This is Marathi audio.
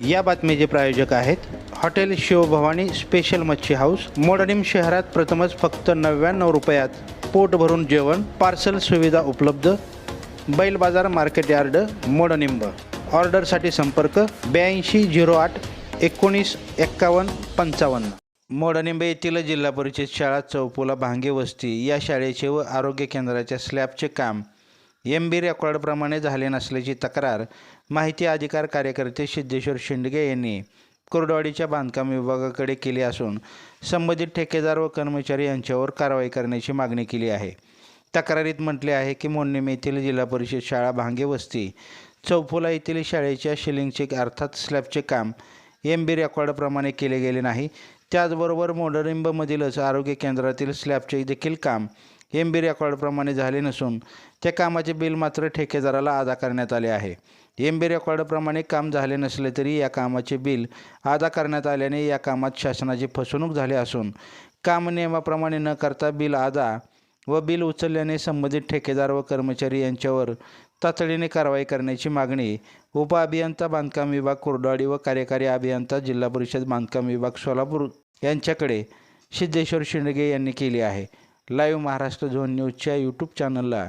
या बातमीचे प्रायोजक आहेत hotel Shivbhavani special machhi house मोडणीम शहरात प्रथमच फक्त नव्याण्णव रुपयात पोट भरून जेवण पार्सल सुविधा उपलब्ध बैल बाजार मार्केट यार्ड मोडनिंब ऑर्डरसाठी संपर्क ब्याऐंशी झिरो आठ एकोणीस एक्कावन्न पंचावन्न. मोडनिंब येथील जिल्हा परिषद शाळा चौपुला भांगे वस्ती या शाळेचे व आरोग्य केंद्राच्या स्लॅबचे काम एम बी रेकॉर्डप्रमाणे झाले नसल्याची तक्रार माहिती अधिकार कार्यकर्ते सिद्धेश्वर शिंदगे यांनी कुर्डवाडीच्या बांधकाम विभागाकडे केली असून संबंधित ठेकेदार व कर्मचारी यांच्यावर कारवाई करण्याची मागणी केली आहे. तक्रारीत म्हटले आहे की मोडणीम येथील जिल्हा परिषद शाळा भांगे वस्ती चौफुला येथील शाळेच्या शिलिंगचे अर्थात स्लॅबचे काम एम बी रेकॉर्डप्रमाणे केले गेले नाही. त्याचबरोबर मोडरिंबमधीलच आरोग्य केंद्रातील स्लॅबचे देखील काम एम बी रेकॉर्डप्रमाणे झाले नसून त्या कामाचे बिल मात्र ठेकेदाराला अदा करण्यात आले आहे. एम बी रेकॉर्डप्रमाणे काम झाले नसले तरी या कामाचे बिल अदा करण्यात आल्याने या कामात शासनाची फसवणूक झाली असून काम नियमाप्रमाणे न करता बिल अदा व बिल उचलल्याने संबंधित ठेकेदार व कर्मचारी यांच्यावर तातडीने कारवाई करण्याची मागणी उपअभियंता बांधकाम विभाग कुर्डवाडी व कार्यकारी अभियंता जिल्हा परिषद बांधकाम विभाग सोलापूर यांच्याकडे सिद्धेश्वर शिंडगे यांनी केली आहे. लाईव्ह महाराष्ट्र झोन न्यूजच्या यूट्यूब चॅनलला